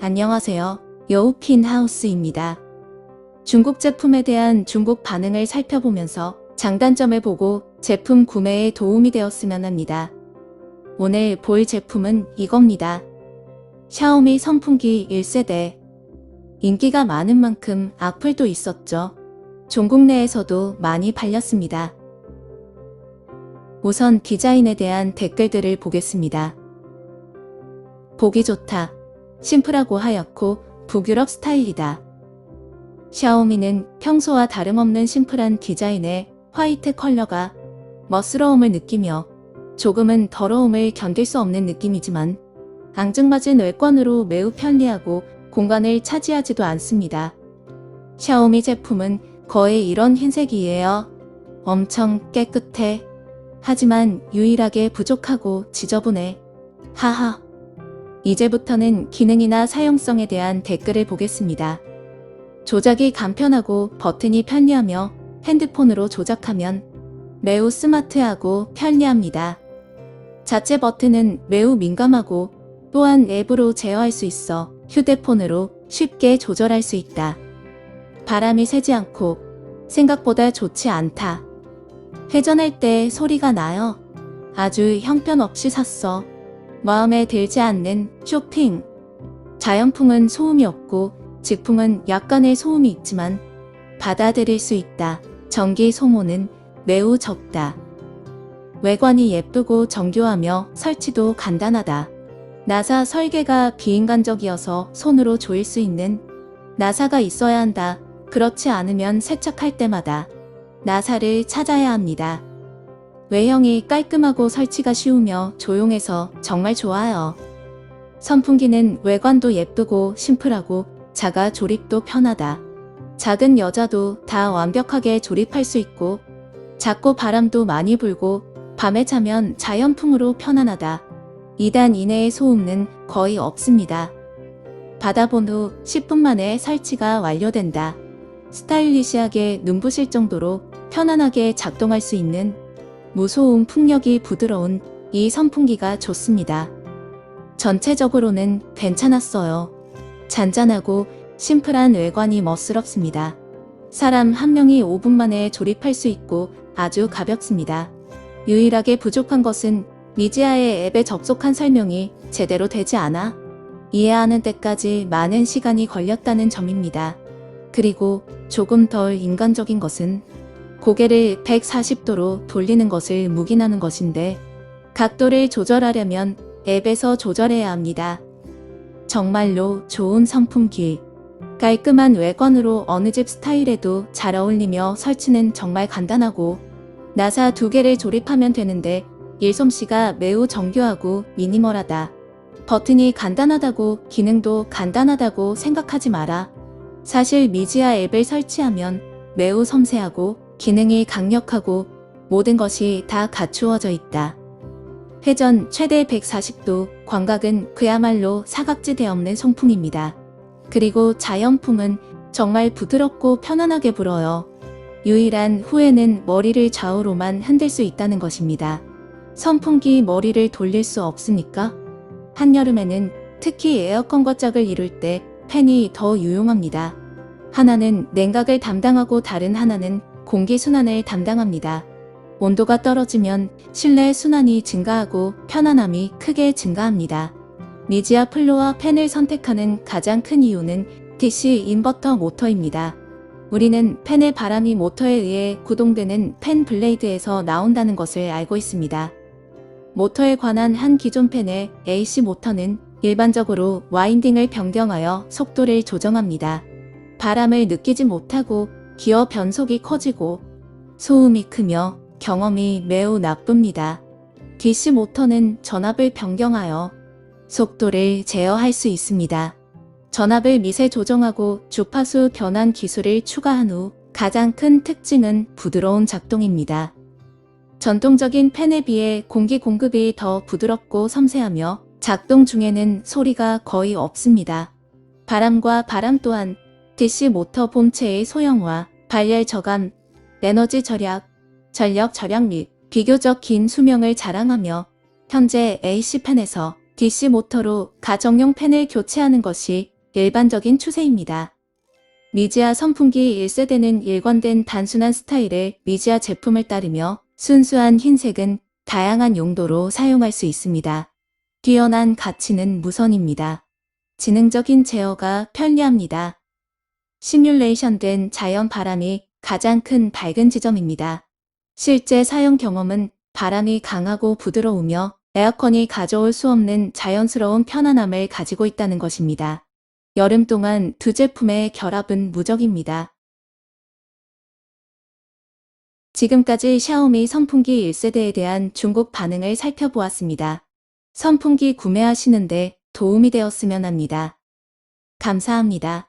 안녕하세요. 여우핀 하우스입니다. 중국 제품에 대한 중국 반응을 살펴보면서 장단점을 보고 제품 구매에 도움이 되었으면 합니다. 오늘 볼 제품은 이겁니다. 샤오미 선풍기 1세대. 인기가 많은 만큼 악플도 있었죠. 중국 내에서도 많이 팔렸습니다. 우선 디자인에 대한 댓글들을 보겠습니다. 보기 좋다. 심플하고 하얗고 북유럽 스타일이다. 샤오미는 평소와 다름없는 심플한 디자인의 화이트 컬러가 멋스러움을 느끼며 조금은 더러움을 견딜 수 없는 느낌이지만 앙증맞은 외관으로 매우 편리하고 공간을 차지하지도 않습니다. 샤오미 제품은 거의 이런 흰색이에요. 엄청 깨끗해. 하지만 유일하게 부족하고 지저분해. 하하. 이제부터는 기능이나 사용성에 대한 댓글을 보겠습니다. 조작이 간편하고 버튼이 편리하며 핸드폰으로 조작하면 매우 스마트하고 편리합니다. 자체 버튼은 매우 민감하고 또한 앱으로 제어할 수 있어 휴대폰으로 쉽게 조절할 수 있다. 바람이 새지 않고 생각보다 좋지 않다. 회전할 때 소리가 나요. 아주 형편없이 샀어. 마음에 들지 않는 쇼핑. 자연풍은 소음이 없고 직풍은 약간의 소음이 있지만 받아들일 수 있다. 전기 소모는 매우 적다. 외관이 예쁘고 정교하며 설치도 간단하다. 나사 설계가 비인간적이어서 손으로 조일 수 있는 나사가 있어야 한다. 그렇지 않으면 세척할 때마다 나사를 찾아야 합니다. 외형이 깔끔하고 설치가 쉬우며 조용해서 정말 좋아요. 선풍기는 외관도 예쁘고 심플하고 자가 조립도 편하다. 작은 여자도 다 완벽하게 조립할 수 있고 작고 바람도 많이 불고 밤에 자면 자연풍으로 편안하다. 2단 이내의 소음은 거의 없습니다. 받아본 후 10분 만에 설치가 완료된다. 스타일리시하게 눈부실 정도로 편안하게 작동할 수 있는 무소음 풍력이 부드러운 이 선풍기가 좋습니다. 전체적으로는 괜찮았어요. 잔잔하고 심플한 외관이 멋스럽습니다. 사람 한 명이 5분 만에 조립할 수 있고 아주 가볍습니다. 유일하게 부족한 것은 미지아의 앱에 접속한 설명이 제대로 되지 않아 이해하는 때까지 많은 시간이 걸렸다는 점입니다. 그리고 조금 덜 인간적인 것은 고개를 140도로 돌리는 것을 묵인하는 것인데 각도를 조절하려면 앱에서 조절해야 합니다. 정말로 좋은 선풍기. 깔끔한 외관으로 어느 집 스타일에도 잘 어울리며 설치는 정말 간단하고 나사 두 개를 조립하면 되는데 일솜씨가 매우 정교하고 미니멀하다. 버튼이 간단하다고 기능도 간단하다고 생각하지 마라. 사실 미지아 앱을 설치하면 매우 섬세하고 기능이 강력하고 모든 것이 다 갖추어져 있다. 회전 최대 140도, 광각은 그야말로 사각지대 없는 송풍입니다. 그리고 자연풍은 정말 부드럽고 편안하게 불어요. 유일한 후회는 머리를 좌우로만 흔들 수 있다는 것입니다. 선풍기 머리를 돌릴 수 없으니까? 한여름에는 특히 에어컨과 짝을 이룰 때 팬이 더 유용합니다. 하나는 냉각을 담당하고 다른 하나는 공기 순환을 담당합니다. 온도가 떨어지면 실내 순환이 증가하고 편안함이 크게 증가합니다. 미지아 플로와 팬을 선택하는 가장 큰 이유는 DC 인버터 모터입니다. 우리는 팬의 바람이 모터에 의해 구동되는 팬 블레이드에서 나온다는 것을 알고 있습니다. 모터에 관한 한 기존 팬의 AC 모터는 일반적으로 와인딩을 변경하여 속도를 조정합니다. 바람을 느끼지 못하고 기어 변속이 커지고 소음이 크며 경험이 매우 나쁩니다. DC 모터는 전압을 변경하여 속도를 제어할 수 있습니다. 전압을 미세 조정하고 주파수 변환 기술을 추가한 후 가장 큰 특징은 부드러운 작동입니다. 전통적인 팬에 비해 공기 공급이 더 부드럽고 섬세하며 작동 중에는 소리가 거의 없습니다. 바람과 바람 또한 DC 모터 본체의 소형화, 발열 저감, 에너지 절약, 전력 절약 및 비교적 긴 수명을 자랑하며 현재 AC 팬에서 DC 모터로 가정용 팬을 교체하는 것이 일반적인 추세입니다. 미지아 선풍기 1세대는 일관된 단순한 스타일의 미지아 제품을 따르며 순수한 흰색은 다양한 용도로 사용할 수 있습니다. 뛰어난 가치는 무선입니다. 지능적인 제어가 편리합니다. 시뮬레이션된 자연 바람이 가장 큰 밝은 지점입니다. 실제 사용 경험은 바람이 강하고 부드러우며 에어컨이 가져올 수 없는 자연스러운 편안함을 가지고 있다는 것입니다. 여름 동안 두 제품의 결합은 무적입니다. 지금까지 샤오미 선풍기 1세대에 대한 중국 반응을 살펴보았습니다. 선풍기 구매하시는데 도움이 되었으면 합니다. 감사합니다.